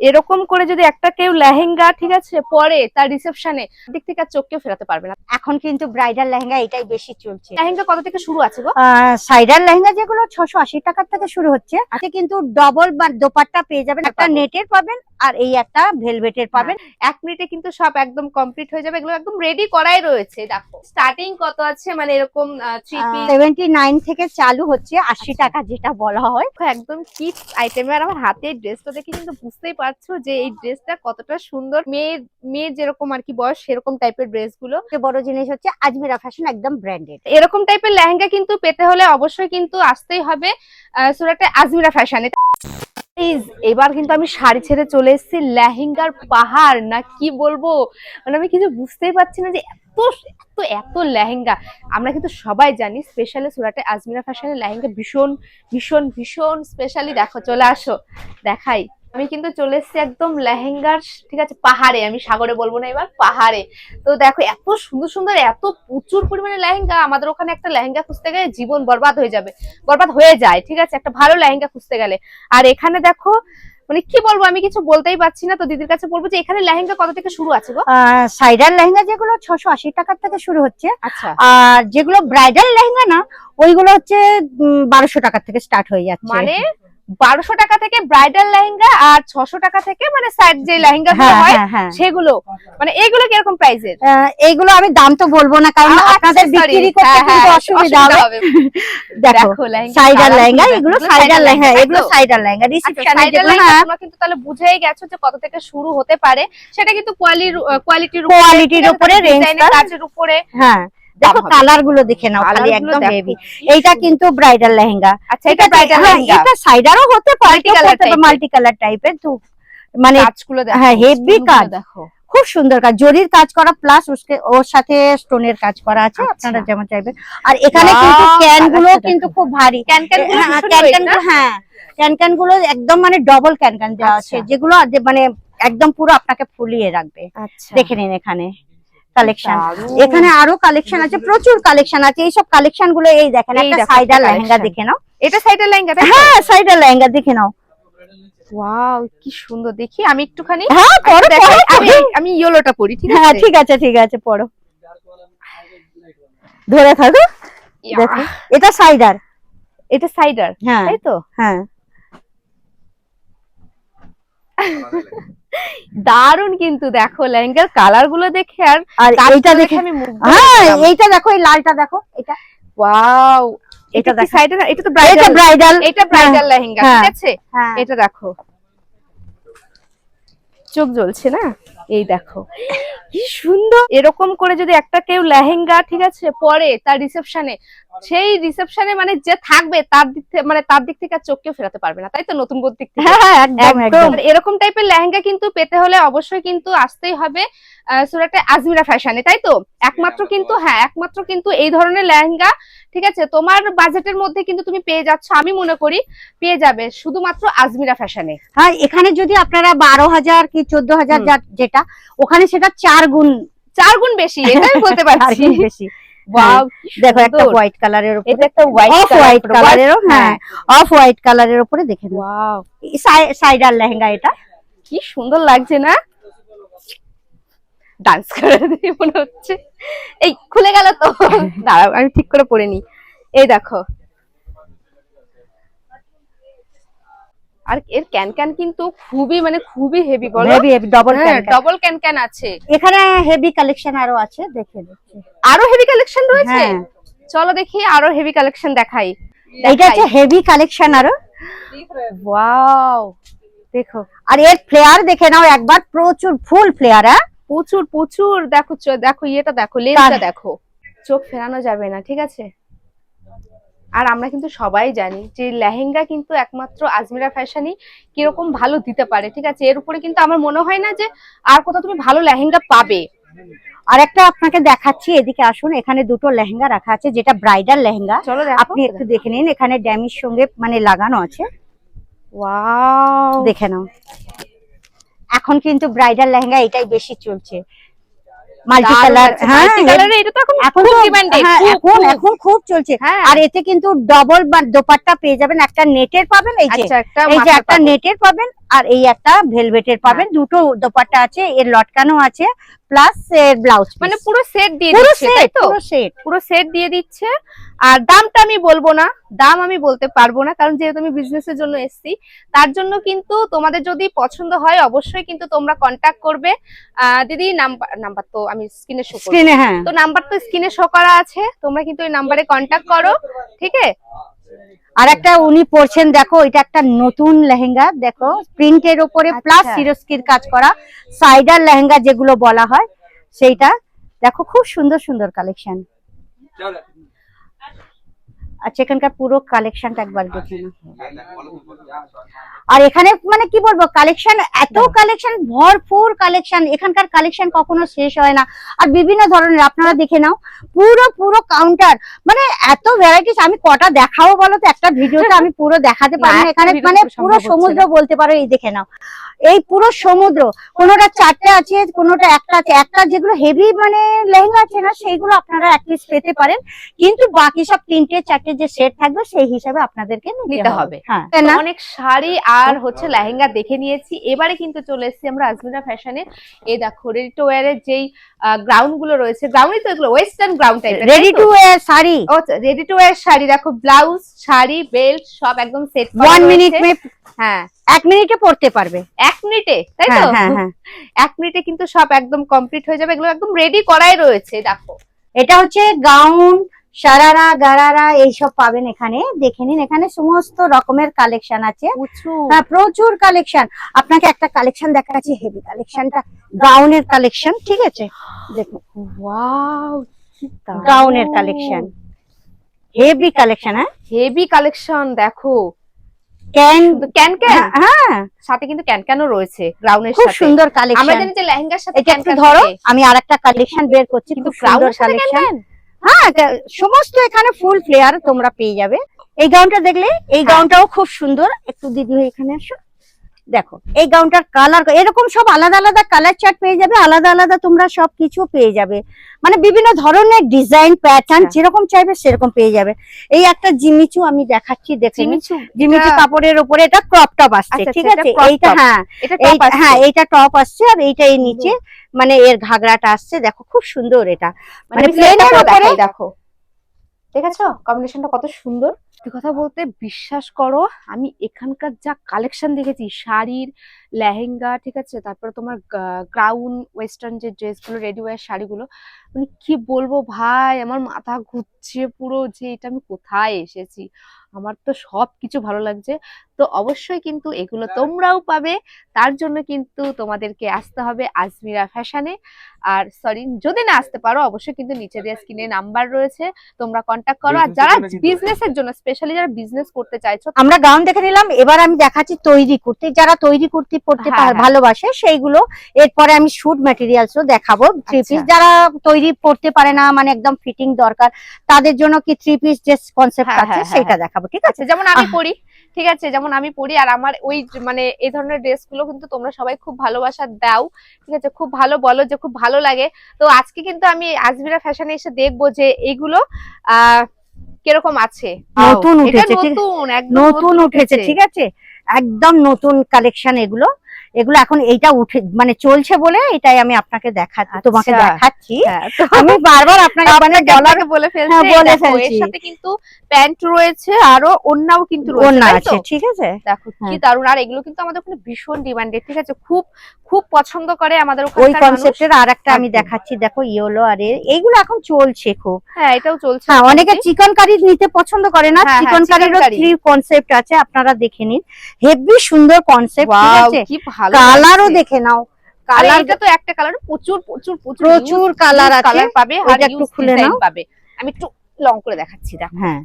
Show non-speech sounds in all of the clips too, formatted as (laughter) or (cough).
এরকম করে যদি একটা কেউ লেহেঙ্গা ঠিক আছে পরে তার রিসেপশনে দিক থেকে আর চোখকেও ফেরাতে পারবে না। এখন কিন্তু ব্রাইডাল লেহেঙ্গা এটাই বেশি চলছে। লেহেঙ্গা কত থেকে শুরু আছে গো? সাইডার লেহেঙ্গা যেগুলো ছশো আশি টাকার থেকে শুরু হচ্ছে। আজকে কিন্তু ডবল বা দোপাট্টা পেয়ে যাবেন। একটা নেটের পাবেন আর এই একটা ভেলভেটের পাবেন। এক মিনিটে কিন্তু সব একদম কমপ্লিট হয়ে যাবে। এগুলো একদম রেডি করাই রয়েছে দেখো। স্টার্টিং কত আছে? মানে এরকম সেভেন্টি নাইন থেকে চালু হচ্ছে আশি আচ্ছা। টাকা যেটা বলা হয়। একদম কিট আইটেম আর আমার হাতে ড্রেসটা দেখে কিন্তু বুঝতেই পারছ যে এই ড্রেসটা কতটা সুন্দর। মেয়ের মেয়ের যেরকম আর কি বয়স সেরকম টাইপের ড্রেসগুলো বড় জিনিস হচ্ছে আজমিরা ফ্যাশন একদম ব্র্যান্ডেড এরকম টাইপের লেহেঙ্গা কিন্তু পেতে হলে অবশ্যই কিন্তু আসতেই হবে সুরাটে আজমিরা ফ্যাশনে এবার কিন্তু আমি শাড়ি ছেড়ে চলে এসেছি। লেহেঙ্গার পাহাড় না কি বলব? মানে আমি কিছু বুঝতেই পারছি না যে এত এত এত লেহেঙ্গা। আমরা কিন্তু সবাই জানি স্পেশালি সুরাটে আজমিরা ফ্যাশনের লেহেঙ্গা ভীষণ ভীষণ ভীষণ স্পেশালি দেখো, চলে আসো। দেখাই। আমি কিন্তু চলে এসেছি একদম লেহেঙ্গার ঠিক আছে পাহাড়ে আমি সাগরে বলব না এবার পাহাড়ে। তো দেখো এত সুন্দর সুন্দর এত প্রচুর পরিমাণে লেহেঙ্গা আমাদের ওখানে একটা লেহেঙ্গা খুঁজতে গেলে জীবন বরবাদ হয়ে যাবে বরবাদ হয়ে যায় ঠিক আছে? একটা ভালো লেহেঙ্গা খুঁজতে গেলে। আর এখানে দেখো মানে কি বলব আমি কিছু বলতেই পারছি না তো দিদির কাছে বলব যে এখানে লেহেঙ্গা কত থেকে শুরু আছে গো? সাইডার লেহেঙ্গা যেগুলো ছশো আশি টাকার থেকে শুরু হচ্ছে আচ্ছা। আর যেগুলো ব্রাইডাল লেহেঙ্গা না ওইগুলো হচ্ছে বারোশো টাকার থেকে স্টার্ট হয়ে যাচ্ছে। মানে? বারোশো টাকা থেকে ব্রাইডাল লেহেঙ্গা আর ছশো টাকা থেকে মানে সাইড যে লেহেঙ্গা হ্যাঁ হয় হ্যাঁ হ্যাঁ। সেগুলো। মানে এগুলো কীরকম প্রাইসের আহ, এইগুলো আমি দাম তো বলব না কারণ আচ্ছা, আপনাদের বিক্রি করতে কিন্তু অসুবিধা হবে। (laughs) দেখো সাইডার লেহেঙ্গা এগুলো সাইডার লেহেঙ্গা এগুলো সাইডার লেহেঙ্গা রিসেপশনে যেগুলো হ্যাঁ। তোমরা কিন্তু তাহলে বুঝেই গেছো যে কত থেকে শুরু হতে পারে। সেটা কিন্তু কোয়ালিটির কোয়ালিটির উপরে রেঞ্জটা কাজের উপরে। হ্যাঁ। দেখো কালারগুলো দেখে নাও খালি একদম হেভি এইটা কিন্তু ব্রাইডাল লেহেঙ্গা। আচ্ছা এটা ব্রাইডাল লেহেঙ্গা? এটা সাইডারও হতে পারে মাল্টি কালার টাইপের তো মানে কাজগুলো হ্যাঁ, গুলো কাজ। দেখো। খুব সুন্দর কাজ জরির কাজ করা প্লাস ওর সাথে স্টোনের কাজ করা আছে আচ্ছা। আপনারা যেমন চাইবেন। আর এখানে কিন্তু ক্যানগুলো কিন্তু খুব ভারী। ক্যান ক্যান হ্যাঁ, ক্যান ক্যানগুলো হ্যাঁ ক্যান ক্যানগুলো একদম মানে ডবল ক্যান ক্যান দেওয়া আছে আচ্ছা। যেগুলো মানে একদম পুরো আপনাকে ফুলিয়ে রাখবে। আচ্ছা। দেখে নিন এখানে। কালেকশন এখানে আরও কালেকশন আছে প্রচুর কালেকশন আছে। এইসব কালেকশনগুলো এই দেখেন একটা সাইডার লেহেঙ্গা দেখে নাও। এটা সাইডার লেহেঙ্গা হ্যাঁ সাইডার লেহেঙ্গা দেখে নাও। ওয়াও কি সুন্দর। দেখি আমি একটুখানি হ্যাঁ পরো আমি আমি ইয়েলোটা পরি ঠিক হ্যাঁ আছে? ঠিক আছে ঠিক আছে পড়ো। ধরে থাকো। দেখো এটা সাইডার এটা সাইডার হ্যাঁ তাই তো? হ্যাঁ। (laughs) দারুণ কিন্তু দেখো লেহেঙ্গার কালারগুলো দেখে আর আর এইটা দেখে আমি হ্যাঁ এইটা দেখো এই লালটা দেখো এটা। ওয়াও এটা দেখো। সাইডে এটা তো এটা ব্রাইডাল ব্রাইডাল এটা ব্রাইডাল লেহেঙ্গা হ্যাঁ। ঠিক আছে? হ্যাঁ। এটা দেখো। চোখ জ্বলছে না? এই দেখো। কি সুন্দর। এরকম করে যদি একটা কেউ লেহেঙ্গা ঠিক আছে পরে তার রিসেপশনে সেই রিসেপশনে মানে যে থাকবে তার দিক থেকে মানে তার দিক থেকে আর চোখকেও ফেরাতে পারবে না তাই তো? নতুন বউর দিক হ্যাঁ হ্যাঁ একদম একদম। একদম। এরকম টাইপের লেহেঙ্গা কিন্তু পেতে হলে অবশ্যই কিন্তু আসতেই হবে সুরাটে আজমিরা ফ্যাশনে তাই তো? একমাত্র কিন্তু হ্যাঁ একমাত্র কিন্তু এই ধরনের লেহেঙ্গা ঠিক আছে? তোমার বাজেটের মধ্যে কিন্তু তুমি পেয়ে যাচ্ছ আমি মনে করি পেয়ে যাবে শুধুমাত্র আজমিরা ফ্যাশনে হ্যাঁ এখানে যদি আপনারা বারো হাজার কি চোদ্দ হাজার হুম। যেটা ওখানে সেটা চার গুণ চার গুণ বেশি এটা বলতে (laughs) পারছি। বেশি। দেখো একটা হোয়াইট কালারের এটা একটা অফ হোয়াইট কালারেরও হ্যাঁ অফ হোয়াইট কালারের উপরে দেখে সাইডার লেহেঙ্গা এটা। কি সুন্দর লাগছে না? ডান্স করে দিই মনে হচ্ছে। এই খুলে গেল তো। (laughs) দাঁড়াও আমি ঠিক করে পরে নি এই দেখো আর এর ক্যান ক্যান কিন্তু খুবই মানে খুবই হেভি বলো? হেভি হেভি ডবল হ্যাঁ ডবল ক্যান। ক্যান আছে। এখানে হেভি কালেকশন আরও আছে দেখে আরও হেভি কালেকশন রয়েছে? হ্যাঁ। চলো দেখি আরও হেভি কালেকশন দেখাই। এইটা হচ্ছে হেভি কালেকশন আরও। ওয়াও দেখো। আর এর ফ্লেয়ার দেখে নাও একবার প্রচুর ফুল ফ্লেয়ার হ্যাঁ? প্রচুর প্রচুর দেখো দেখো ইয়েটা দেখো লেন্সটা দেখো। চোখ ফেরানো যাবে না ঠিক আছে? আর আমরা কিন্তু সবাই জানি যে লেহেঙ্গা কিন্তু একমাত্র আজমিরা ফ্যাশনই কীরকম ভালো দিতে পারে ঠিক আছে? এর উপরে কিন্তু আমার মনে হয় না যে আর কোথাও তুমি ভালো লেহেঙ্গা পাবে। আর একটা আপনাকে দেখাচ্ছি এদিকে আসুন এখানে দুটো লেহেঙ্গা রাখা আছে যেটা ব্রাইডাল লেহেঙ্গা। চলো আপনি একটু দেখে নিন এখানে ড্যামির সঙ্গে মানে লাগানো আছে। দেখে নাও। এখন কিন্তু ব্রাইডাল লেহেঙ্গা এটাই বেশি চলছে। মাল্টি কালার হ্যাঁ এটা তো এখন এখন খুব হ্যাঁ, এখন এখন খুব চলছে। হ্যাঁ। আর এতে কিন্তু ডবল বা দোপাট্টা পেয়ে যাবেন। একটা নেটের পাবেন এই যে আচ্ছা একটা। নেটের পাবেন আর এই একটা ভেলভেটের পাবেন। দুটো দোপাট্টা আছে এর লটকানো আছে প্লাস এর ব্লাউজ মানে পুরো সেট দিয়ে দিচ্ছে তাই তো? পুরো সেট পুরো সেট দিয়ে দিচ্ছে। আর দামটা আমি বলব না দাম আমি বলতে পারব না কারণ যেহেতু আমি বিজনেসের জন্য এসেছি তার জন্য কিন্তু তোমাদের যদি পছন্দ হয় অবশ্যই কিন্তু তোমরা কন্টাক্ট করবে। দিদি নাম্বার নাম্বার তো আমি স্ক্রিনে শো স্ক্রিনে হ্যাঁ। তো নাম্বার তো স্ক্রিনে শো করা আছে তোমরা কিন্তু এই নাম্বারে কন্টাক্ট করো ঠিক আছে? আর একটা উনি পরছেন দেখো এটা একটা নতুন লেহেঙ্গা দেখো প্রিন্টের উপরে প্লাস আচ্ছা। সিরস্কির কাজ করা সাইডার লেহেঙ্গা যেগুলো বলা হয় সেইটা দেখো খুব সুন্দর সুন্দর কালেকশন আচ্ছা এখানকার পুরো কালেকশনটা একবার দেখে। আর এখানে মানে কি বলব কালেকশন এত কালেকশন ভরপুর কালেকশন এখানকার কালেকশন কখনো শেষ হয় না। আর বিভিন্ন ধরনের আপনারা দেখে নাও পুরো পুরো কাউন্টার মানে এত ভ্যারাইটিস আমি কটা দেখাবো বলো তো? একটা ভিডিওতে আমি পুরো দেখাতে না, না এখানে মানে পুরো সমুদ্র বলতে পারো এই দেখে নাও। এই পুরো সমুদ্র কোনোটা চারটে আছে কোনোটা একটা আছে। একটা যেগুলো হেভি মানে লেহেঙ্গা আছে না সেইগুলো আপনারা অ্যাটলিস্ট পেতে পারেন। কিন্তু বাকি সব তিনটে চারটে যে সেট থাকবে সেই হিসাবে আপনাদেরকে নিতে। হবে। হ্যাঁ। অনেক শাড়ি আর হচ্ছে লেহেঙ্গা দেখে নিয়েছি। এবারে কিন্তু চলে এসেছি আমরা আজমিরা ফ্যাশনে। এই দেখো রেডি টু ওয়ার এর যেই গ্রাউন্ডগুলো রয়েছে গ্রাউন্ডই তো এগুলো ওয়েস্টার্ন গ্রাউন্ড টাইপের রেডি টু ওয়্যার শাড়ি। ও রেডি টু ওয়ার শাড়ি দেখো ব্লাউজ শাড়ি বেল্ট সব একদম সেট ওয়ান মিনিট মে হ্যাঁ। এক মিনিটে পড়তে পারবে। এক মিনিটে তাই তো? হ্যাঁ হ্যাঁ হ্যাঁ। এক মিনিটে কিন্তু সব একদম কমপ্লিট হয়ে যাবে। এগুলো একদম রেডি করাই রয়েছে দেখো। এটা হচ্ছে গাউন সারারা গারারা এইসব পাবেন এখানে। দেখে নিন এখানে সমস্ত রকমের কালেকশন আছে। প্রচুর। হ্যাঁ প্রচুর কালেকশন আপনাকে একটা কালেকশন দেখাচ্ছি হেভি কালেকশনটা গাউনের কালেকশন ঠিক আছে? দেখুন। ওয়াও গাউনের কালেকশন হেভি কালেকশন হ্যাঁ? হেভি কালেকশন দেখো। ক্যান ক্যান ক্যান হ্যাঁ সাথে কিন্তু ক্যান ক্যানও রয়েছে গ্রাউনের খুব সুন্দর আমরা কালেকশন জানি যে লেহেঙ্গার সাথে ক্যান ধরো আমি আর একটা কালেকশন বের করছি কিন্তু ক্যান কালেকশন হ্যাঁ সমস্ত এখানে ফুল ফ্লেয়ার তোমরা পেয়ে যাবে এই গাউনটা দেখলে, এই। গাউনটাও খুব সুন্দর একটু দিদি এখানে আসো দেখো এই গাউনটার কালার এরকম সব আলাদা আলাদা কালার চার্ট পেয়ে যাবে আলাদা আলাদা তোমরা সব কিছু পেয়ে যাবে। মানে বিভিন্ন ধরনের ডিজাইন প্যাটার্ন আচ্ছা। যেরকম চাইবে সেরকম পেয়ে যাবে। এই একটা জিমিচু আমি দেখাচ্ছি দেখে। জিমিচু কাপড়ের উপরে এটা ক্রপ টপ আসছে আচ্ছা, ঠিক আচ্ছা, আছে? এইটা হ্যাঁ হ্যাঁ এইটা টপ আসছে আর এইটা এই নিচে মানে এর ঘাগরাটা আসছে। দেখো খুব সুন্দর এটা। মানে মানে প্লেন উপরে দেখো। দেখেছ? কম্বিনেশনটা কত সুন্দর। কথা বলতে বিশ্বাস করো, আমি এখানকার যা কালেকশন দেখেছি, শাড়ির লেহেঙ্গা, ঠিক আছে? তারপরে তোমার ক্রাউন ওয়েস্টার্ন যে ড্রেসগুলো রেডি ওয়ার শাড়িগুলো মানে কি বলব ভাই, আমার মাথা ঘুরছে পুরো যে এটা আমি কোথায় এসেছি? আমার তো সব কিছু ভালো লাগছে। তো অবশ্যই কিন্তু এগুলো তোমরাও পাবে। তার জন্য কিন্তু তোমাদেরকে আসতে হবে আজমিরা ফ্যাশনে। আর সরি যদি না আসতে পারো অবশ্যই কিন্তু নিচে দেওয়া স্ক্রিনে নাম্বার রয়েছে। তোমরা কন্ট্যাক্ট করো। আর যারা কিন্তু বিজনেসের জন্য স্পেশালি যারা বিজনেস করতে চাইছো আমরা গাউন দেখে নিলাম। এবার আমি দেখাচ্ছি তৈরি কুর্তি। যারা তৈরি কুর্তি পরতে হ্যাঁ, পা- হ্যাঁ। ভালোবাসে সেইগুলো এরপরে আমি শুট ম্যাটেরিয়ালসও দেখাবো। থ্রি আচ্ছা। পিস যারা তৈরি পড়তে পারে না মানে একদম ফিটিং দরকার তাদের জন্য কি থ্রি পিস যে কনসেপ্ট হ্যাঁ, আছে হ্যাঁ, সেটা হ্যাঁ। দেখাবো ঠিক আছে? আচ্ছা যেমন আমি পড়ি ঠিক আছে? যেমন আমি পড়ি আর আমার ওই মানে এই ধরনের ড্রেসগুলো কিন্তু তোমরা সবাই খুব ভালোবাসা দাও ঠিক আছে? খুব ভালো বলো যে খুব ভালো লাগে। তো আজকে কিন্তু আমি আজমিরা ফ্যাশনে এসে দেখব যে এইগুলো আহ কীরকম আছে। নতুন উঠেছে নতুন উঠেছে ঠিক আছে? একদম নতুন কালেকশন এগুলো। এগুলো এখন এইটা উঠে মানে চলছে বলে এটাই আমি আপনাকে দেখাচ্ছি তোমাকে আচ্ছা। দেখাচ্ছি। হ্যাঁ, আমি বারবার আপনাকে মানে আপনাকে বলে ফেলছে হ্যাঁ, বলে দেখো, এর সাথে কিন্তু প্যান্ট রয়েছে আরও অন্যও কিন্তু রয়েছে অন্য আছে ঠিক আছে। দেখো কি হ্যাঁ। দারুণ। আর এগুলো কিন্তু আমাদের ওখানে ভীষণ ডিমান্ডেড ঠিক আছে? খুব খুব পছন্দ করে আমাদের ওখানে ওই কনসেপ্টের আর একটা আমি দেখাচ্ছি দেখো ইয়েলো আর এইগুলো এখন চলছে খুব। হ্যাঁ এটাও চলছে। হ্যাঁ অনেকে। চিকন কারি নিতে পছন্দ করে না। চিকন কারিরও থ্রি কনসেপ্ট আছে আপনারা দেখে নিন। হেভি সুন্দর কনসেপ্ট ঠিক আছে? কি ভালো কালারও দেখে নাও। কালার এটা তো একটা কালার প্রচুর প্রচুর প্রচুর প্রচুর কালার আছে। কালার পাবে আর একটু খুলে নাও। পাবে। আমি একটু লং করে দেখাচ্ছি দেখো। হ্যাঁ।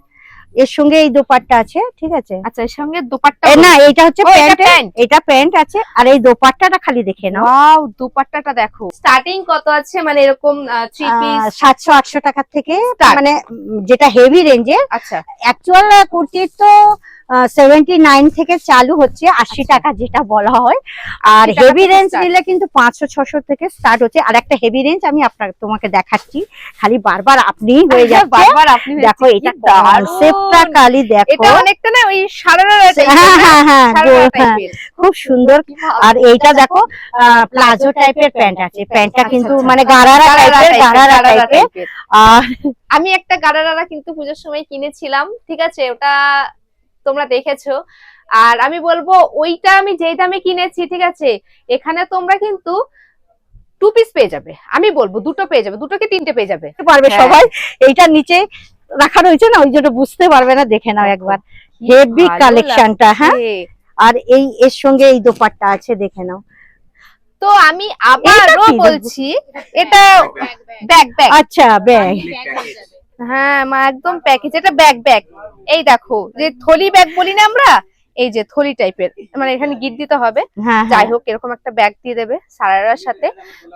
এর সঙ্গে এই দোপাট্টা আছে ঠিক আছে? আচ্ছা এর সঙ্গে দোপাট্টা না এটা হচ্ছে প্যান্ট। এটা প্যান্ট আছে আর এই দোপাট্টাটা খালি দেখে নাও। ওয়াও দোপাট্টাটা দেখো। স্টার্টিং কত আছে? মানে এরকম থ্রি পিস সাতশো আটশো টাকার থেকে মানে যেটা হেভি রেঞ্জের আচ্ছা। অ্যাকচুয়াল কুর্তির তো সেভেন্টি নাইন থেকে চালু হচ্ছে আশি টাকা যেটা বলা হয়। আর হেভি রেঞ্জ নিলে কিন্তু পাঁচশো ছশো থেকে স্টার্ট হচ্ছে। আর একটা হেভি রেঞ্জ আমি আপনার তোমাকে দেখাচ্ছি। খালি বারবার আপনি হয়ে যাচ্ছে। বারবার আপনি দেখো এটা কনসেপ্টটা খালি দেখো। এটা অনেকটা না ওই সারারা হ্যাঁ হ্যাঁ হ্যাঁ হ্যাঁ, টাইপের খুব সুন্দর। আর এইটা দেখো প্লাজো টাইপের প্যান্ট আছে। প্যান্টটা আচ্ছা, কিন্তু আচ্ছা। মানে গারারা টাইপের গারারা টাইপের আর আমি একটা গারারা কিন্তু পুজোর সময় কিনেছিলাম ঠিক আছে? ওটা তোমরা দেখেছ। আর আমি বলব ওইটা আমি যেই দামে কিনেছি ঠিক আছে এখানে তোমরা কিন্তু টু পিস পেয়ে যাবে। আমি বলব দুটো পেয়ে যাবে দুটো কি তিনটে পেয়ে যাবে। পারবে হ্যাঁ। সবাই এইটার নিচে রাখা রয়েছে না ওই জন্য বুঝতে পারবে না দেখে নাও একবার। হেভি কালেকশনটা হ্যাঁ? আর এই এর সঙ্গে এই দোপাট্টা আছে দেখে নাও। তো আমি আবারও বলছি এটা ব্যাগ ব্যাগ। আচ্ছা ব্যাগ। হ্যাঁ মা, একদম প্যাকেজ এটা ব্যাগ ব্যাগ এই দেখো, যে থলি ব্যাগ বলি না আমরা এই যে থলি টাইপের মানে এখানে গিট দিতে হবে। হ্যাঁ যাই হোক এরকম একটা ব্যাগ দিয়ে দেবে সারারার সাথে।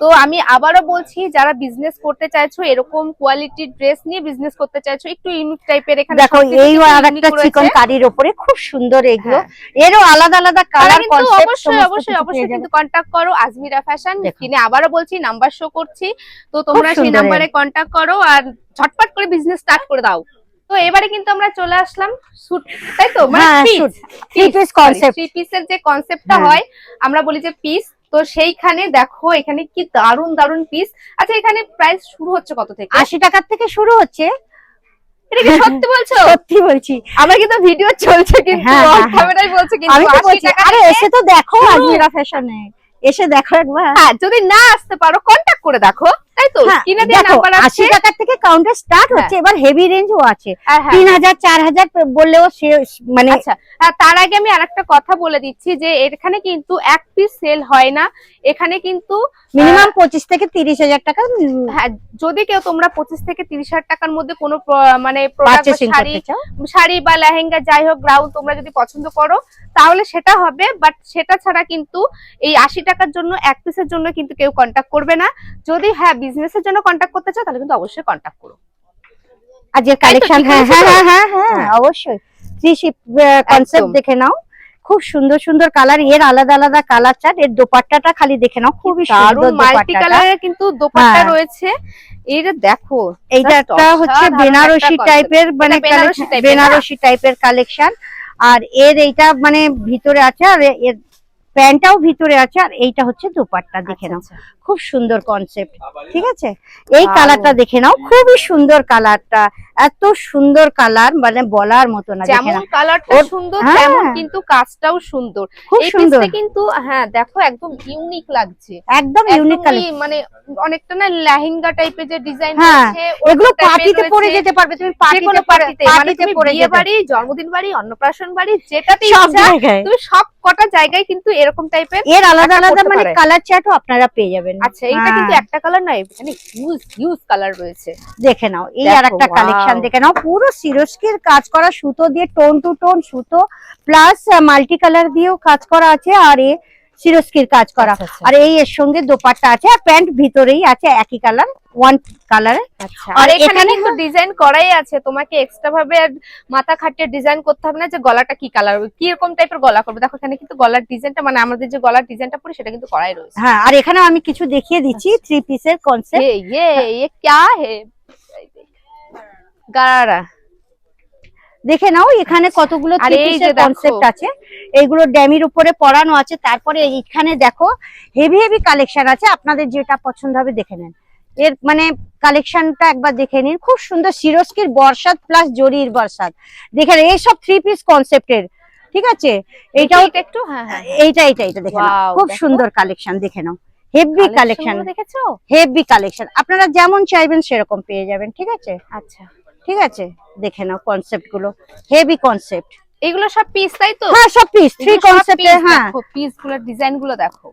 তো আমি আবারও বলছি যারা বিজনেস করতে চাইছো এরকম কোয়ালিটির ড্রেস নিয়ে বিজনেস করতে চাইছো একটু ইউনিক টাইপের এখানে দেখো এই কিন্তু আর unique একটা রয়েছে। চিকন কারির ওপরে খুব সুন্দর এগুলো। হ্যাঁ। এরও আলাদা আলাদা কালার কনসেপ্ট অবশ্যই অবশ্যই অবশ্যই কিন্তু কন্ট্যাক্ট করো আজমিরা ফ্যাশন। কিনে আবারও বলছি নাম্বার শো করছি। তো তোমরা সেই নাম্বারে কন্ট্যাক্ট করো আর ঝটপট করে বিজনেস স্টার্ট করে দাও। তো এবারে কিন্তু আমরা চলে আসলাম স্যুট তাই তো মানে হ্যাঁ, পিস। থ্রি পিসের যে কনসেপ্টটা হ্যাঁ। হয় আমরা বলি যে পিস তো সেইখানে দেখো এখানে কি দারুণ দারুণ পিস আচ্ছা এখানে প্রাইস শুরু হচ্ছে কত থেকে আশি টাকার থেকে শুরু হচ্ছে এটা কি সত্যি বলছো সত্যি বলছি আমার কিন্তু ভিডিও চলছে কিন্তু হ্যাঁ, হ্যাঁ, হ্যাঁ। ক্যামেরায় বলছে কিন্তু আমি বলছি আরে এসে তো দেখো। আজমিরা ফ্যাশনে এসে দেখো একবার হ্যাঁ যদি না আসতে পারো কন্ট্যাক্ট করে দেখো তাই তো? হ্যাঁ, কিনে দেওয়া নাম্বার আছে আশি টাকার থেকে কাউন্টার স্টার্ট হ্যাঁ। হচ্ছে এবার হেভি রেঞ্জও আছে। আর হ্যাঁ, তিন হাজার চার হাজার বললেও সে মানে আচ্ছা তার আগে আমি আরেকটা কথা বলে দিচ্ছি যে এখানে কিন্তু এক পিস সেল হয় না। এখানে কিন্তু মিনিমাম পঁচিশ থেকে তিরিশ হাজার টাকা হ্যাঁ যদি কেউ তোমরা পঁচিশ থেকে তিরিশ হাজার টাকার মধ্যে কোনো মানে প্রোডাক্ট শাড়ি শাড়ি বা লেহেঙ্গা যাই হোক গ্রাউন্ড তোমরা যদি পছন্দ করো তাহলে সেটা হবে। বাট সেটা ছাড়া কিন্তু এই আশি টাকার জন্য এক পিসের জন্য কিন্তু কেউ কন্ট্যাক্ট করবে না। যদি হ্যাঁ বিজনেসের জন্য কন্ট্যাক্ট করতে চাও তাহলে কিন্তু অবশ্যই কন্ট্যাক্ট করো। আজকের কালেকশন হ্যাঁ হ্যাঁ হ্যাঁ হ্যাঁ হ্যাঁ হ্যাঁ। অবশ্যই। থ্রি শিপ কনসেপ্ট দেখে নাও। খুব সুন্দর সুন্দর কালারের আলাদা আলাদা কালার চার্ট এর দোপাট্টাটা খালি দেখে নাও খুবই সুন্দর মাল্টি কালারের কিন্তু দোপাট্টা হ্যাঁ। রয়েছে। এর দেখো এইটা একটা হচ্ছে বেনারসি টাইপের মানে এর, বেনারসি টাইপের কালেকশন আর এর এইটা মানে ভিতরে আছে আর এর প্যান্টটাও ভিতরে আছে আর এইটা হচ্ছে দুপাটটা দেখে নাও। আচ্ছা, খুব সুন্দর কনসেপ্ট ঠিক আছে? এই কালারটা দেখে নাও খুবই সুন্দর কালারটা। এত সুন্দর কালার মানে বলার মতো না যেমন কালারটা সুন্দর হ্যাঁ। তেমন কিন্তু কাজটাও সুন্দর খুব এই সুন্দর কিন্তু হ্যাঁ দেখো একদম ইউনিক লাগছে একদম ইউনিক কালার মানে অনেকটা না লেহেঙ্গা টাইপের যে ডিজাইন হ্যাঁ, আছে এগুলো পার্টিতে পরে যেতে পারবে তুমি পার্টিতে পার্টিতে মানে পার্টিতে তুমি বিয়ে বাড়ি জন্মদিন বাড়ি অন্নপ্রাশন বাড়ি যেটাতে ইচ্ছা তুমি সব কটা জায়গায় কিন্তু এরকম টাইপের এর আলাদা আলাদা মানে। কালার চার্টও আপনারা পেয়ে যাবেন আচ্ছা এটা কিন্তু হ্যাঁ। একটা কালার নয় মানে হিউজ হিউজ কালার রয়েছে দেখে নাও এই দেখো, আর একটা wow. এখান থেকে নাও পুরো সিরস্কির কাজ করা সুতো দিয়ে টোন টু টোন সুতো প্লাস মাল্টি কালার দিয়েও কাজ করা আছে আর এ সিরস্কির কাজ করা। আচ্ছা, আচ্ছা। আর এই এর সঙ্গে দোপাট্টা আছে আর প্যান্ট ভিতরেই আছে একই কালার আচ্ছা, ওয়ান আর এখানে ডিজাইন করাই আছে তোমাকে এক্সট্রা ভাবে মাথা খাটিয়ে ডিজাইন করতে হবে না যে গলাটা কি কালার টাইপের গলা করবে। দেখো এখানে কিন্তু গলার মানে আমাদের যে গলার ডিজাইনটা পড়ে সেটা কিন্তু করাই রয়েছে। হ্যাঁ আর আমি কিছু দেখিয়ে দিচ্ছি থ্রি পিসের কনসেপ্ট ইয়ে হে? গারারা দেখে নাও এখানে কতগুলো দেখো। কনসেপ্ট আছে। এইগুলো ড্যামির উপরে পরানো আছে তারপরে এইখানে দেখো হেভি হেভি কালেকশন আছে। আপনাদের যেটা পছন্দ হবে দেখে নেন। এর মানে কালেকশনটা একবার দেখে নিন। খুব সুন্দর সিরোস্কির বর্ষাত প্লাস জরির বর্ষাত দেখে নিন এইসব থ্রি পিস কনসেপ্টের ঠিক আছে? এইটাও একটু হ্যাঁ হ্যাঁ এইটা এইটা এইটা দেখে নাও। খুব সুন্দর কালেকশন দেখে নাও। হেভি কালেকশন কালেকশন দেখেছ? হেভি কালেকশন আপনারা যেমন চাইবেন সেরকম পেয়ে যাবেন ঠিক আছে? আচ্ছা। ঠিক আছে? দেখে নাও কনসেপ্টগুলো। হেভি কনসেপ্ট এগুলো সব পিস তাই তো? হ্যাঁ সব পিস থ্রি কনসেপ্টে হ্যাঁ। পিসগুলো ডিজাইনগুলো দেখো।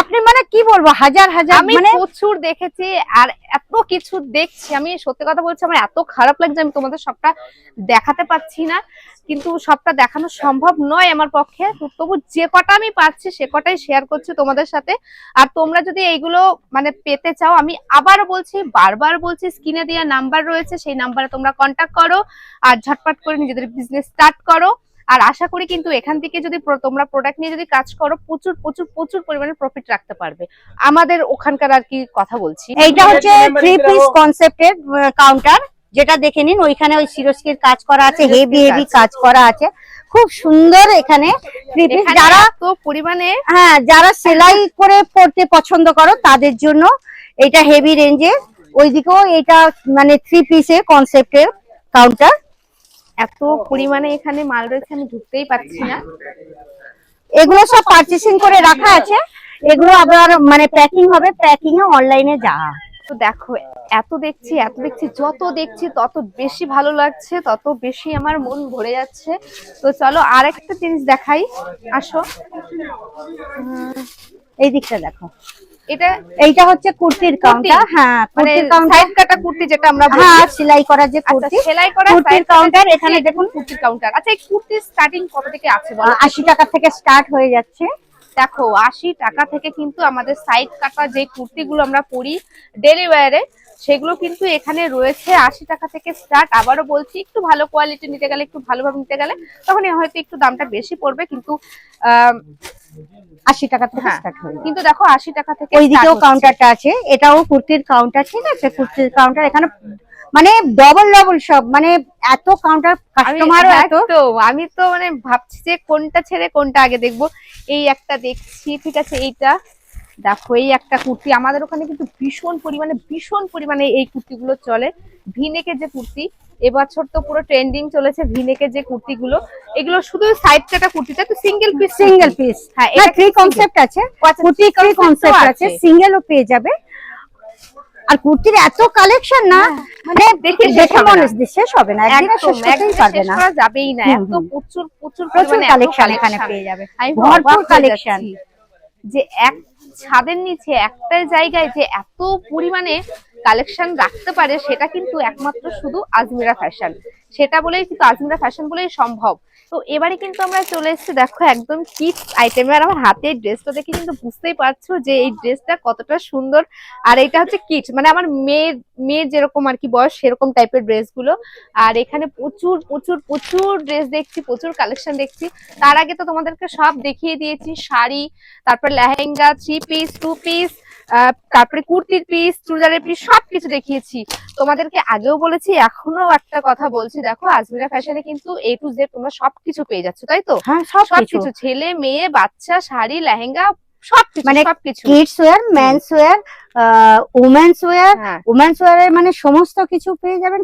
আপনি মানে কি বলব হাজার হাজার আমি মানে প্রচুর দেখেছি আর এত কিছু দেখছি। আমি সত্যি কথা বলছি আমার এত খারাপ লাগছে আমি তোমাদের সবটা দেখাতে পাচ্ছি না। কিন্তু সবটা দেখানো সম্ভব নয় আমার পক্ষে। তবু যে কটা আমি পাচ্ছি সে কটাই শেয়ার করছি তোমাদের সাথে। আর তোমরা যদি এইগুলো মানে পেতে চাও আমি আবার বলছি বারবার বলছি স্ক্রিনে দেওয়া নাম্বার রয়েছে সেই নাম্বারে তোমরা কন্ট্যাক্ট করো। আর ঝটপট করে নিজেদের বিজনেস স্টার্ট করো। আর আশা করি কিন্তু এখান থেকে যদি তোমরা প্রোডাক্ট নিয়ে যদি কাজ করো প্রচুর প্রচুর প্রচুর পরিমাণে প্রফিট রাখতে পারবে। আমাদের ওখানকার আর কি কথা বলছি। এইটা হচ্ছে থ্রি পিস কনসেপ্টের কাউন্টার যেটা দেখে নিন ওইখানে ওই সিরোস্কির কাজ করা আছে হেভি হেভি কাজ। করা আছে। খুব সুন্দর এখানে থ্রি পিস যারা এত পরিমাণে হ্যাঁ যারা সেলাই করে পড়তে পছন্দ করো তাদের জন্য এটা হেভি রেঞ্জে ওইদিকেও এটা মানে থ্রি পিসের কনসেপ্টের কাউন্টার এত পরিমাণে এখানে মাল রয়েছে আমি ঢুকতেই পারছি না। এগুলো সব পার্চেসিং করে রাখা আছে। এগুলো আবার মানে প্যাকিং হবে প্যাকিং এ অনলাইনে যাওয়া। তো দেখো এত দেখছি এত দেখছি যত দেখছি তত বেশি ভালো লাগছে তত বেশি আমার মন ভরে যাচ্ছে। তো চলো আর একটা জিনিস দেখাই আসো। এই দিকটা দেখো। এটা এইটা হচ্ছে কুর্তির কাউন্টার হ্যাঁ মানে কুর্তির কাউন্টার সাইড কাটা কুর্তি যেটা আমরা হ্যাঁ সেলাই করা যে আচ্ছা কুর্তি সেলাই করা কুর্তির counter কুর্তি, এখানে দেখুন। কুর্তির কাউন্টার আচ্ছা এই কুর্তির স্টার্টিং কত থেকে আছে বলো? আশি টাকা থেকে স্টার্ট হয়ে যাচ্ছে। দেখো আশি টাকা থেকে কিন্তু আমাদের সাইড কাটা যে কুর্তিগুলো আমরা পরি ডেলিভারে সেগুলো কিন্তু এখানে রয়েছে। আশি টাকা থেকে স্টার্ট আবারও বলছি একটু ভালো কোয়ালিটি নিতে গেলে একটু ভালোভাবে নিতে গেলে তখন হয়তো একটু দামটা বেশি পড়বে কিন্তু আশি টাকা থেকে স্টার্ট হয়ে কিন্তু দেখো আশি টাকা থেকে ওইদিকেও কাউন্টারটা আছে। এটাও কুর্তির কাউন্টার ঠিক আছে? কুর্তির কাউন্টার এখানে মানে ডবল ডবল সব মানে এত কাউন্টার কাস্টমারও এত। আমি তো মানে ভাবছি যে কোনটা ছেড়ে কোনটা আগে দেখব। এই একটা দেখছি ঠিক আছে? এইটা। দেখো এই একটা কুর্তি আমাদের ওখানে কিন্তু ভীষণ পরিমাণে ভীষণ পরিমাণে এই কুর্তিগুলো চলে। ভিনেকের যে কুর্তি এবছর তো পুরো ট্রেন্ডিং চলেছে ভিনেকের যে কুর্তিগুলো। এগুলো শুধু সাইড কাটা কুর্তিটা তো সিঙ্গেল পিস সিঙ্গেল পিস হ্যাঁ হ্যাঁ এটা থ্রি কনসেপ্ট আছে। কুর্তি ও কনসেপ্ট আছে। সিঙ্গেলও পেয়ে যাবে। আর কুর্তির এত কালেকশন না মানে দেখে শেষ দেখে হবে মনে। শেষ হবে না। একদিনে একদম শেষ করতেই পারবে না। যাবেই না। এত প্রচুর প্রচুর প্রচুর কালেকশন এখানে পেয়ে যাবে। ভরপুর কালেকশন যে এক ছাদের নিচে একটা জায়গায় যে এত পরিমাণে কালেকশন রাখতে পারে, সেটা কিন্তু একমাত্র শুধু আজমিরা ফ্যাশন সেটা বলেই কিন্তু আজমিরা ফ্যাশন বলেই সম্ভব। তো এবারে কিন্তু আমরা চলে এসেছি, দেখো একদম কিডস আইটেমে আর আমার হাতে ড্রেসটা দেখে কিন্তু বুঝতেই পারছ যে এই ড্রেসটা কতটা সুন্দর। আর এটা হচ্ছে কিডস মানে আমার মেয়ের মেয়ের যেরকম আর কি বয়স, সেরকম টাইপের ড্রেসগুলো আর এখানে প্রচুর প্রচুর প্রচুর ড্রেস দেখছি, প্রচুর কালেকশন দেখছি। তার আগে তো তোমাদেরকে সব দেখিয়ে দিয়েছি, শাড়ি, তারপর lehenga three piece two piece তারপরে কুর্তির পিস চুড়িদারের পিস সবকিছু দেখিয়েছি। তোমাদেরকে আগেও বলেছি এখনও একটা কথা বলছি। দেখো আজমিরা ফ্যাশনে কিন্তু এ টু জেড তোমরা সবকিছু পেয়ে যাচ্ছ তাই তো? হ্যাঁ সব কিছু সবকিছু ছেলে মেয়ে বাচ্চা শাড়ি লেহেঙ্গা সবকিছু মানে kids wear men's wear women's wear women's ওয়্যারের মানে সমস্ত কিছু পেয়ে যাবেন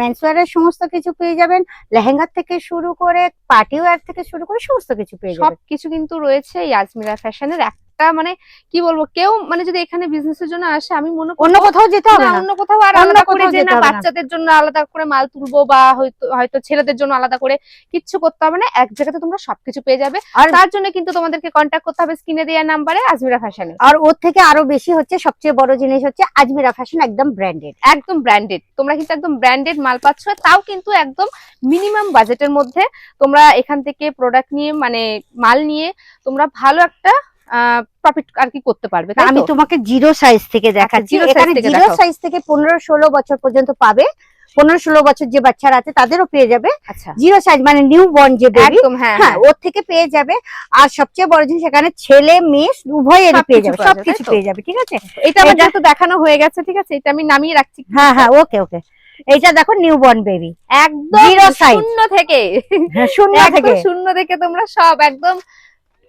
মেন্স ওয়্যারের সমস্ত কিছু পেয়ে যাবেন লেহেঙ্গা থেকে শুরু করে পার্টি ওয়্যার থেকে শুরু করে সমস্ত কিছু পেয়ে যাবেন। সবকিছু কিন্তু রয়েছে এই আজমিরা ফ্যাশনের একটা মানে কি বলব কেউ মানে যদি এখানে বিজনেসের জন্য আসে আমি মনে অন্য কোথাও যেতে হবে অন্য কোথাও আর আলাদা করে যে না বাচ্চাদের জন্য আলাদা করে মাল তুলবো বা হয়তো হয়তো ছেলেদের জন্য আলাদা করে কিচ্ছু করতে হবে না। এক জায়গাতে তোমরা সবকিছু পেয়ে যাবে। আর আর- তার জন্য কিন্তু তোমাদেরকে কন্ট্যাক্ট করতে হবে স্ক্রিনে দেওয়া নাম্বারে আজমিরা ফ্যাশনে আর ওর থেকে আরও বেশি হচ্ছে সবচেয়ে বড় জিনিস হচ্ছে আজমিরা ফ্যাশন একদম ব্র্যান্ডেড একদম ব্র্যান্ডেড তোমরা কিন্তু একদম ব্র্যান্ডেড মাল পাচ্ছ। তাও কিন্তু একদম মিনিমাম বাজেটের মধ্যে তোমরা এখান থেকে প্রোডাক্ট নিয়ে মানে মাল নিয়ে তোমরা ভালো একটা প্রফিট আর কি করতে পারবে আমি তোমাকে জিরো সাইজ থেকে দেখাচ্ছি। এখানে জিরো সাইজ থেকে পনেরো ষোলো বছর পর্যন্ত পাবে। পনেরো ষোলো বছর যে বাচ্চারা আছে তাদেরও পেয়ে যাবে। আচ্ছা। জিরো সাইজ মানে নিউ বর্ন যে বেবি হ্যাঁ হ্যাঁ ওর থেকে পেয়ে যাবে। আর সবচেয়ে বড় জিনিস এখানে ছেলে মেয়ে উভয়েরই পেয়ে যাবে সবকিছু পেয়ে যাবে ঠিক আছে? এটা আমার যেহেতু দেখানো হয়ে গেছে ঠিক আছে এটা আমি নামিয়ে রাখছি। হ্যাঁ হ্যাঁ ওকে ওকে। এইটা দেখো নিউ বর্ন বেবি একদম শূন্য থেকে। শূন্য থেকে। শূন্য থেকে তোমরা সব একদম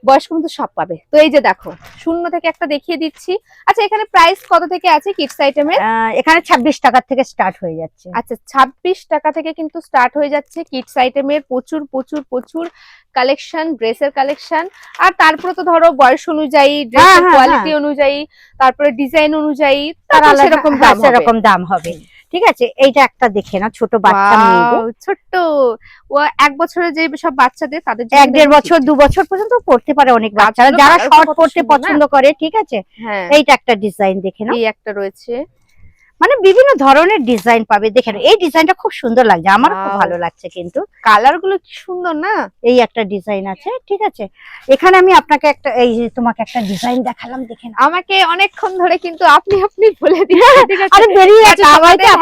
বয়স্ক কিন্তু সব পাবে। তো এই যে দেখো শূন্য থেকে একটা দেখিয়ে দিচ্ছি। আচ্ছা এখানে প্রাইস কত থেকে আছে কিডস আইটেমের এখানে ছাব্বিশ টাকার থেকে স্টার্ট হয়ে যাচ্ছে। আচ্ছা ছাব্বিশ টাকা থেকে কিন্তু স্টার্ট হয়ে যাচ্ছে কিডস আইটেমের প্রচুর প্রচুর প্রচুর কালেকশন ড্রেসের কালেকশন আর তারপরে তো ধরো বয়স অনুযায়ী ড্রেসের হ্যাঁ, কোয়ালিটি অনুযায়ী তারপরে ডিজাইন অনুযায়ী তার তারপর আলাদা- সেরকম হ্যাঁ, দাম হবে। ঠিক আছে? এইটা একটা দেখে না ছোট বাচ্চা ছোট্ট। ও এক বছরের যে সব বাচ্চাদের তাদের এক দেড় বছর দু বছর পর্যন্ত পড়তে পারে অনেক বাচ্চারা। যারা শর্ট পড়তে পছন্দ করে ঠিক আছে? হ্যাঁ। এইটা একটা ডিজাইন দেখে না এই একটা রয়েছে। মানে বিভিন্ন ধরনের ডিজাইন পাবে। দেখেন। এই ডিজাইনটা খুব সুন্দর লাগছে। আমার খুব ভালো লাগছে কিন্তু। কালারগুলো কি সুন্দর না? এই একটা ডিজাইন আছে ঠিক আছে? এখানে আমি আপনাকে একটা এই যে তোমাকে একটা ডিজাইন দেখালাম দেখেন। আমাকে অনেকক্ষণ ধরে কিন্তু আপনি আপনি বলে আরে বেরিয়ে যাচ্ছে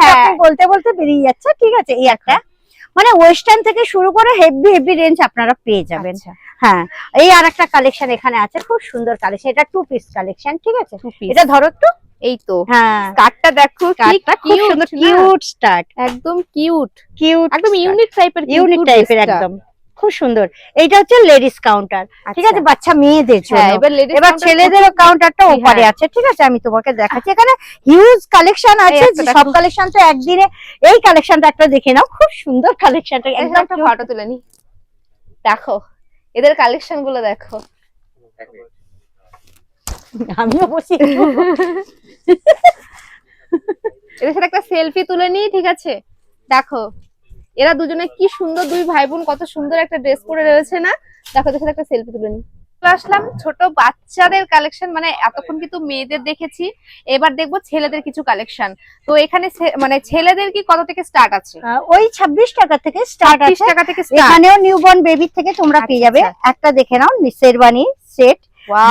হ্যাঁ। আপনি বলতে বলতে বেরিয়ে যাচ্ছে ঠিক আছে? এই একটা। মানে ওয়েস্টার্ন থেকে শুরু করে হেভি হেভি রেঞ্জ আপনারা পেয়ে যাবেন। আচ্ছা, হ্যাঁ এই আর একটা কালেকশন এখানে আছে খুব সুন্দর কালেকশন এটা টু পিস কালেকশন ঠিক আছে? এটা ধরো একটু। এই তো হ্যাঁ। দেখো কাটটা খুব সুন্দর কিউট স্টার্ট একদম কিউট কিউট একদম ইউনিক টাইপের ইউনিক টাইপের একদম। খুব সুন্দর। এইটা হচ্ছে লেডিস কাউন্টার ঠিক আছে বাচ্চা মেয়েদের আচ্ছা। হ্যাঁ জন্য। এবার ছেলেদের কাউন্টারটা ওপারে হ্যাঁ। আছে ঠিক আছে? আমি তোমাকে দেখাচ্ছি। এখানে হিউজ কালেকশন আছে সব কালেকশন তো একদিনে এই কালেকশনটা একটা দেখে নাও। খুব সুন্দর কালেকশনটা একদম ফটো তুলে নি। দেখো। এদের কালেকশনগুলো দেখো। আমিও বসি। এদের সাথে একটা সেলফি তুলে নি ঠিক আছে? দেখো এরা দুজনে কি সুন্দর দুই ভাই বোন কত সুন্দর একটা ড্রেস পরে রয়েছে না? দেখো এদের সাথে একটা সেলফি তুলে নি চলে আসলাম। ছোট বাচ্চাদের কালেকশন মানে এতক্ষণ কিন্তু মেয়েদের দেখেছি। এবার দেখব ছেলেদের কিছু কালেকশন তো এখানে মানে ছেলেদের কি কত থেকে স্টার্ট আছে? ওই ছাব্বিশ টাকা থেকে স্টার্ট আছে। টাকা থেকে এখানেও নিউবর্ন বেবি থেকে তোমরা পেয়ে যাবে। আচ্ছা, একটা দেখে নাও শেরবানি সেট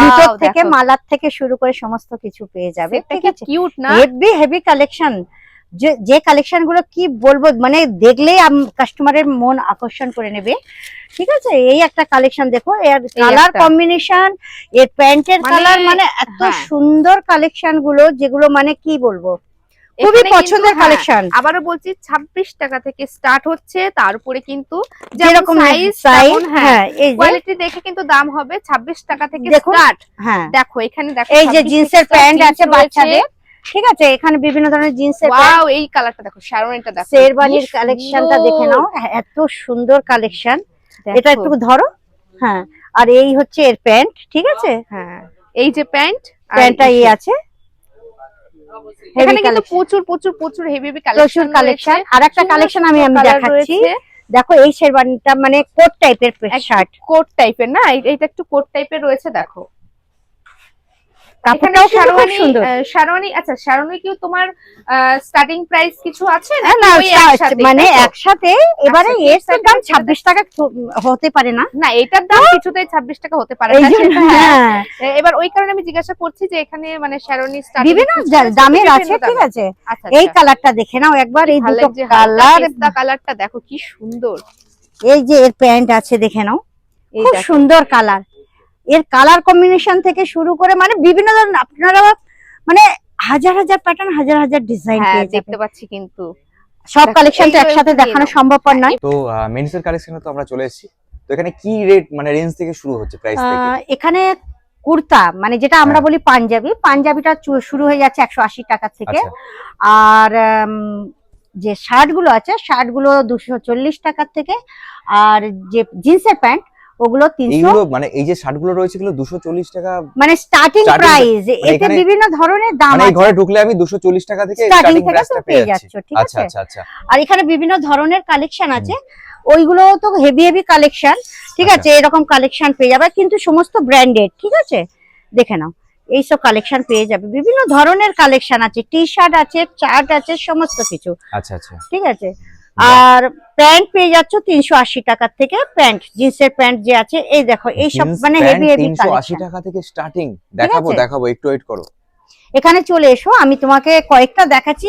জুতোর থেকে মালার থেকে শুরু করে সমস্ত কিছু পেয়ে যাবে ঠিক আছে? কিউট না? হেভি হেভি কালেকশন যে যে কালেকশনগুলো কি বলব মানে দেখলেই কাস্টমারের মন আকর্ষণ করে নেবে। ঠিক আছে? এই একটা কালেকশন দেখো এর কালার কম্বিনেশন এর প্যান্টের মানে, কালার মানে এত হ্যাঁ। সুন্দর কালেকশনগুলো যেগুলো মানে কি বলব? খুবই পছন্দের হ্যাঁ, কালেকশন আবারও বলছি ছাব্বিশ টাকা থেকে স্টার্ট হচ্ছে তার উপরে কিন্তু যেরকম সাইজ সাইজ হ্যাঁ হ্যাঁ এই কোয়ালিটি দেখে কিন্তু দাম হবে ছাব্বিশ টাকা থেকে স্টার্ট হ্যাঁ। দেখো এখানে দেখো এই যে জিন্সের প্যান্ট আছে বাচ্চাদের। ঠিক আছে এখানে বিভিন্ন ধরনের জিন্সের ওয়াও এই কালারটা দেখো শারোনিটা দেখো। শেরবানির কালেকশনটা দেখে নাও। হ্যাঁ, এত সুন্দর কালেকশন এটা একটু ধরো। হ্যাঁ আর এই হচ্ছে এর প্যান্ট ঠিক আছে? হ্যাঁ এই যে প্যান্ট প্যান্টটা এই আছে। এখানে কিন্তু প্রচুর প্রচুর প্রচুর হেভি হেভি কালেকশন কালেকশন আর একটা কালেকশন আমি আমি দেখাচ্ছি। দেখো এই শেরবানিটা মানে কোট টাইপের শার্ট কোট টাইপের না? এইটা একটু কোট টাইপের রয়েছে দেখো। কাপড়টাও কিন্তু খুব সুন্দর। আচ্ছা শারোনি কি তোমার স্টার্টিং প্রাইস কিছু আছে? না একসাথে, মানে একসাথে এবারে আচ্ছা, এর দাম সেটা ছাব্বিশ টাকা হতে পারে না। না এটার দাম কিছুতেই ছাব্বিশ টাকা হতে পারে না, হ্যাঁ। হ্যাঁ। এবার ওই কারণে আমি জিজ্ঞাসা করছি যে এখানে মানে শারোনি starting বিভিন্ন দামের আছে ঠিক আছে। আচ্ছা, এই আচ্ছা। কালারটা দেখে নাও একবার এই দুটো কালার হালকা কালারটা দেখো কি সুন্দর। এই যে এর প্যান্ট আছে দেখে নাও। খুব সুন্দর কালার এর কালার কম্বিনেশন থেকে শুরু করে মানে বিভিন্ন ধরনের আপনারা মানে হাজার হাজার প্যাটার্ন হাজার হাজার ডিজাইন হ্যাঁ দেখতে পাচ্ছি কিন্তু। সব কালেকশন তো একসাথে দেখানো। সম্ভবপর নয়। তো মেন্সের কালেকশনে তো আমরা চলে এসেছি। তো এখানে কি রেট মানে রেঞ্জ থেকে শুরু হচ্ছে প্রাইস থেকে? আহ, এখানে কুর্তা মানে যেটা আমরা হ্যাঁ। বলি পাঞ্জাবি পাঞ্জাবিটা শুরু হয়ে যাচ্ছে একশো আশি টাকা থেকে। আচ্ছা। আর উম, যে শার্টগুলো আছে শার্টগুলো দুশো চল্লিশ টাকার থেকে। আর যে জিন্সের প্যান্ট ওগুলো মানে এই যে রয়েছে এগুলো টাকা মানে স্টার্টিং প্রাইস মানে এতে বিভিন্ন ধরনের দাম মানে আছে। ঘরে ঢুকলে আমি দুশো চল্লিশ টাকা থেকে স্টার্টিং প্রাইসটা পেয়ে যাচ্ছ ঠিক আচ্ছা আছে? আচ্ছা আচ্ছা। আর এখানে বিভিন্ন ধরনের কালেকশন আছে। ওইগুলো তো হেভি হেভি কালেকশন ঠিক আচ্ছা। আছে? এরকম কালেকশন পেয়ে যাবে কিন্তু সমস্ত ব্র্যান্ডেড ঠিক আছে? দেখে নাও। এইসব কালেকশন পেয়ে যাবে। বিভিন্ন ধরনের কালেকশন আছে। টি শার্ট আছে চার্ট আছে সমস্ত কিছু। আচ্ছা আচ্ছা। ঠিক আছে? আর প্যান্ট পেয়ে যাচ্ছ তিনশো আশি টাকার থেকে প্যান্ট জিন্সের প্যান্ট যে আছে এই দেখো এইসব Jeans মানে হেভি হেভি 380 টাকা থেকে স্টার্টিং দেখাবো দেখাবো একটু ওয়েট করো। এখানে চলে এসো আমি তোমাকে কয়েকটা দেখাচ্ছি।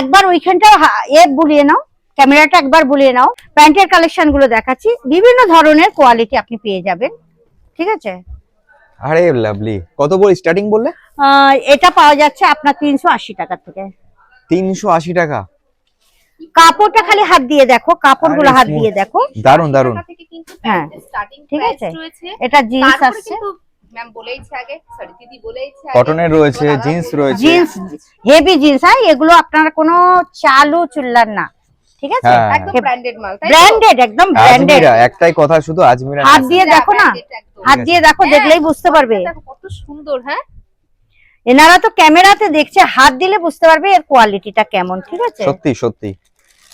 একবার ওইখানটা এ বুলিয়ে নাও ক্যামেরাটা একবার বুলিয়ে নাও। প্যান্টের কালেকশনগুলো দেখাচ্ছি বিভিন্ন ধরনের কোয়ালিটি আপনি পেয়ে যাবেন। ঠিক আছে? আরে লাভলি কত বল স্টার্টিং বললে? এটা পাওয়া যাচ্ছে আপনার তিনশো আশি টাকা থেকে। তিনশো আশি টাকা। কাপড়টা খালি হাত দিয়ে দেখো কাপড়গুলো আরে হাত দিয়ে দেখো। দারুণ দারুণ টাকা থেকে কিন্তু হ্যাঁ, ঠিক আছে। এটা জিন্স আসছে। কিন্তু ম্যাম বলেইছে আগে সরি দিদি বলেইছে আগে। কটনের রয়েছে জিন্স রয়েছে। জিন্স হেভি জিন্স হ্যাঁ এগুলো আপনার কোনো চালু চুল্লার না ঠিক আছে? হ্যাঁ। একদম ব্র্যান্ডেড মাল ব্র্যান্ডেড একদম ব্র্যান্ডেড একটাই কথা শুধু আজমিরা হাত দিয়ে দেখো না হাত দিয়ে দেখো হ্যাঁ, দেখলেই বুঝতে পারবে। কত সুন্দর হ্যাঁ? এনারা তো ক্যামেরাতে দেখছে হাত দিলে বুঝতে পারবে এর কোয়ালিটিটা কেমন ঠিক আছে? সত্যি সত্যি।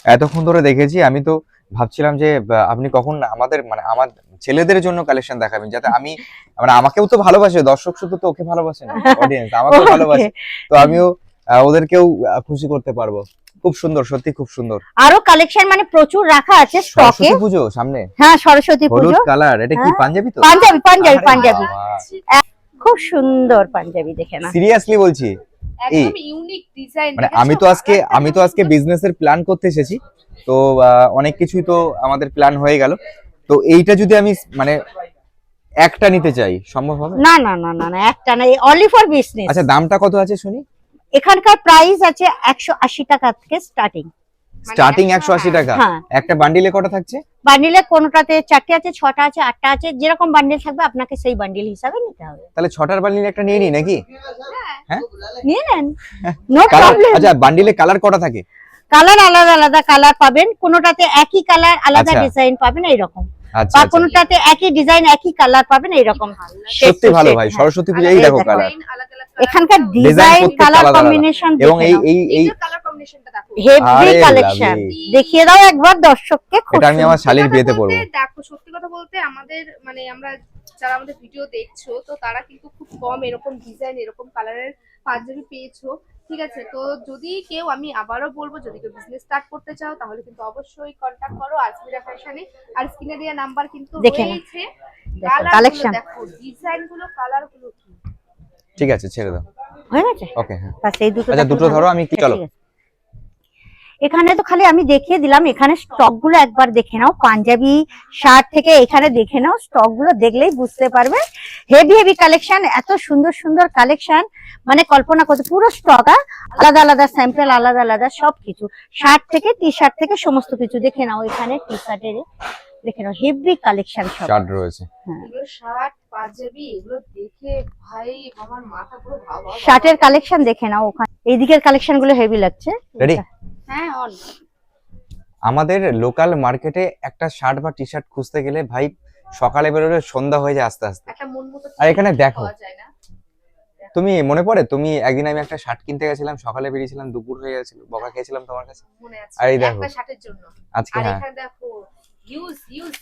এতক্ষণ ধরে দেখেছি আমি তো ভাবছিলাম যে আপনি কখন আমাদের মানে আমার ছেলেদের জন্য কালেকশন দেখাবেন যাতে আমি মানে আমাকেও তো ভালোবাসে দর্শক শুধু তো ওকে ভালোবাসে না অডিয়েন্স আমাকেও (laughs) ভালোবাসে। তো আমিও ওদেরকেও খুশি করতে পারব। খুব সুন্দর সত্যি খুব সুন্দর। আরও কালেকশন মানে প্রচুর রাখা আছে স্টকে সরস্বতী পুজো সামনে। হ্যাঁ সরস্বতী হলুদ কালার এটা কি হ্যাঁ। পাঞ্জাবি তো? পাঞ্জাবি পাঞ্জাবি পাঞ্জাবি। খুব সুন্দর পাঞ্জাবি দেখে না সিরিয়াসলি বলছি একদম ইউনিক ডিজাইন মানে আমি তো আজকে আমি তো আজকে বিজনেসের প্ল্যান করতে এসেছি। তো অনেক কিছুই তো আমাদের প্ল্যান হয়ে গেল। তো এইটা যদি আমি মানে একটা নিতে চাই সম্ভব হবে? না না না না না একটা না অনলি ফর বিজনেস আচ্ছা দামটা কত আছে শুনি? এখানকার প্রাইস আছে একশো আশি টাকা থেকে স্টার্টিং স্টার্টিং একশো আশি টাকা। হ্যাঁ। একটা বান্ডিলে কটা থাকছে? বান্ডিলে কোনোটাতে চারটে আছে ছটা আছে আটটা আছে যেরকম বান্ডিল থাকবে আপনাকে সেই বান্ডিল হিসাবে নিতে হবে। তাহলে ছটার বান্ডিল একটা নিয়ে নিই নাকি? নিয়ে নেন। নো প্রবলেম আচ্ছা বান্ডিলে কালার কটা থাকে? কালার আলাদা আলাদা কালার পাবেন কোনোটাতে একই কালার আলাদা আচ্ছা। ডিজাইন পাবেন এইরকম। আচ্ছা বা আচ্ছা। কোনোটাতে একই ডিজাইন একই কালার পাবেন এইরকম। সত্যি ভালো ভাই হ্যাঁ। সরস্বতী পুজো এই দেখো। কালার। এখানকার ডিজাইন কালার। কম্বিনেশন এবং এই এই এই কালার কম্বিনেশনটা দেখো। হেভি কালেকশন দেখিয়ে দাও একবার দর্শককে এটা আমি আমার সুন্দর। বিয়েতে বলতে, দেখো সত্যি কথা বলতে আমাদের মানে আমরা যারা আমাদের ভিডিও দেখছ তো তারা কিন্তু খুব কম এরকম ডিজাইন এরকম কালারের পাঞ্জাবি পেয়েছ ঠিক আছে? তো যদি কেউ আমি আবারও বলব যদি কেউ বিজনেস স্টার্ট করতে চাও তাহলে কিন্তু অবশ্যই কন্ট্যাক্ট করো আজমিরা ফ্যাশনে আর স্ক্রিনে দেওয়া নাম্বার কিন্তু রয়েছে। দেখো, কালার collection। দেখো ডিজাইনগুলো কালারগুলো ঠিক আছে ছেড়ে দাও। হয়ে গেছে? ওকে হ্যাঁ। বাস এই দুটো আচ্ছা, দুটো ধরো, আমি কি- চলো। এখানে তো খালি আমি দেখিয়ে দিলাম এখানে স্টকগুলো একবার দেখে নাও। পাঞ্জাবি শার্ট থেকে এখানে দেখে নাও স্টকগুলো দেখলেই বুঝতে পারবে। হেভি হেভি কালেকশন এত সুন্দর সুন্দর কালেকশন মানে কল্পনা করতে পুরো স্টক আলাদা আলাদা স্যাম্পেল আলাদা আলাদা সবকিছু। শার্ট থেকে টি শার্ট থেকে সমস্ত কিছু দেখে নাও এখানে টি শার্টের দেখে নাও হেভি কালেকশন সব। শার্ট রয়েছে। শার্ট পাঞ্জাবি এগুলো দেখে ভাই আমার মাথা পুরো ভাবা শার্টের কালেকশন দেখে নাও ওখানে। এইদিকের কালেকশনগুলো হেভি লাগছে। রেডি হ্যাঁ অন আমাদের লোকাল মার্কেটে একটা শার্ট বা টি শার্ট খুঁজতে গেলে ভাই সকালে বেরোলে সন্ধ্যা হয়ে যায় আস্তে আস্তে। মন আর এখানে দেখো। তুমি মনে পড়ে? তুমি একদিন আমি একটা শার্ট কিনতে গেছিলাম সকালে বেরিয়েছিলাম দুপুর হয়ে গেছিল বকা খেয়েছিলাম তোমার কাছে? আর এই দেখো। একটা শার্টের জন্য। আজকে হ্যাঁ। এখানে দেখো ইউজ ইউজ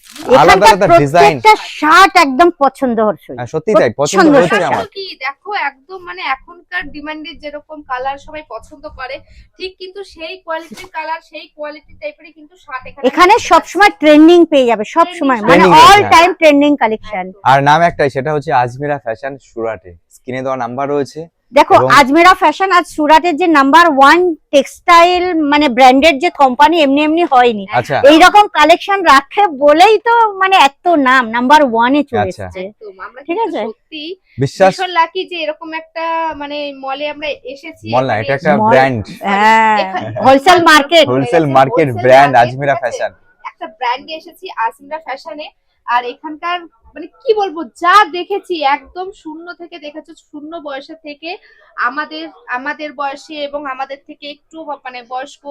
আলাদা আলাদা design। প্রত্যেকটা শার্ট একদম পছন্দ হচ্ছে হ্যাঁ, সত্যি তাই পছন্দ পছন্দ হচ্ছে হচ্ছে। আমার। কি দেখো একদম মানে এখনকার ডিমান্ডের যেরকম কালার সবাই পছন্দ করে ঠিক কিন্তু সেই কোয়ালিটির কালার সেই কোয়ালিটি টাইপেরই কিন্তু শার্ট এখানে এখানে সবসময় ট্রেন্ডিং পেয়ে যাবে সব সময়। মানে অল টাইম ট্রেন্ডিং কালেকশন আর নাম একটাই সেটা হচ্ছে আজমিরা ফ্যাশন সুরাটে স্ক্রিনে দেওয়া নাম্বার রয়েছে। দেখো আজমেরা ফ্যাশন আজ সুরাটের যে নাম্বার ওয়ান টেক্সটাইল মানে ব্র্যান্ডেড যে কোম্পানি এমনি এমনি হয়নি। আচ্ছা। এইরকম কালেকশন রাখে বলেই তো মানে এত নাম নাম্বার ওয়ানে চলে আচ্ছা। এসেছে। ঠিক আছে। বিশ্বাস লাকি যে এরকম একটা মানে মলে আমরা এসেছি। মল না এটা একটা ব্র্যান্ড হ্যাঁ। Wholesale market wholesale market brand Ajmera? Fashion একটা ব্র্যান্ডে এসেছি আজমিরা ফ্যাশনে আর এখানকার মানে কি বলব যা দেখেছি একদম শূন্য থেকে দেখেছ শূন্য বয়সের থেকে আমাদের আমাদের বয়সে এবং আমাদের থেকে একটু মানে বয়স্ক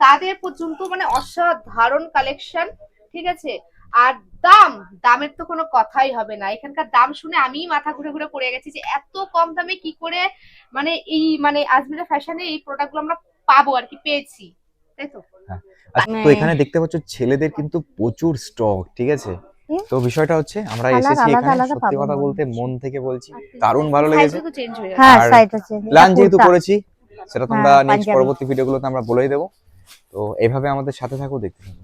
তাদের পর্যন্ত মানে অসাধারণ কালেকশন ঠিক আছে? আর দাম দামের তো কোনো কথাই হবে না। এখানকার দাম শুনে আমিই মাথা ঘুরে ঘুরে পড়ে গেছি যে এত কম দামে কি করে মানে এই মানে আজমিরা ফ্যাশনে এই প্রোডাক্টগুলো আমরা পাবো আর কি পেয়েছি। তাই তো? আচ্ছা, তো মানে- এখানে দেখতে পাচ্ছ ছেলেদের কিন্তু প্রচুর স্টক ঠিক আছে। তো বিষয়টা হচ্ছে আমরা এসেছি এখানে সত্যি কথা বলতে মন থেকে বলছি দারুণ ভালো লেগেছে। হয়ে আর প্ল্যান যেহেতু করেছি সেটা তোমরা হ্যাঁ, নেক্সট পরবর্তী পরবর্তী ভিডিওগুলোতে আমরা বলেই দেবো। তো এইভাবে আমাদের সাথে থাকো দেখতে থাকো।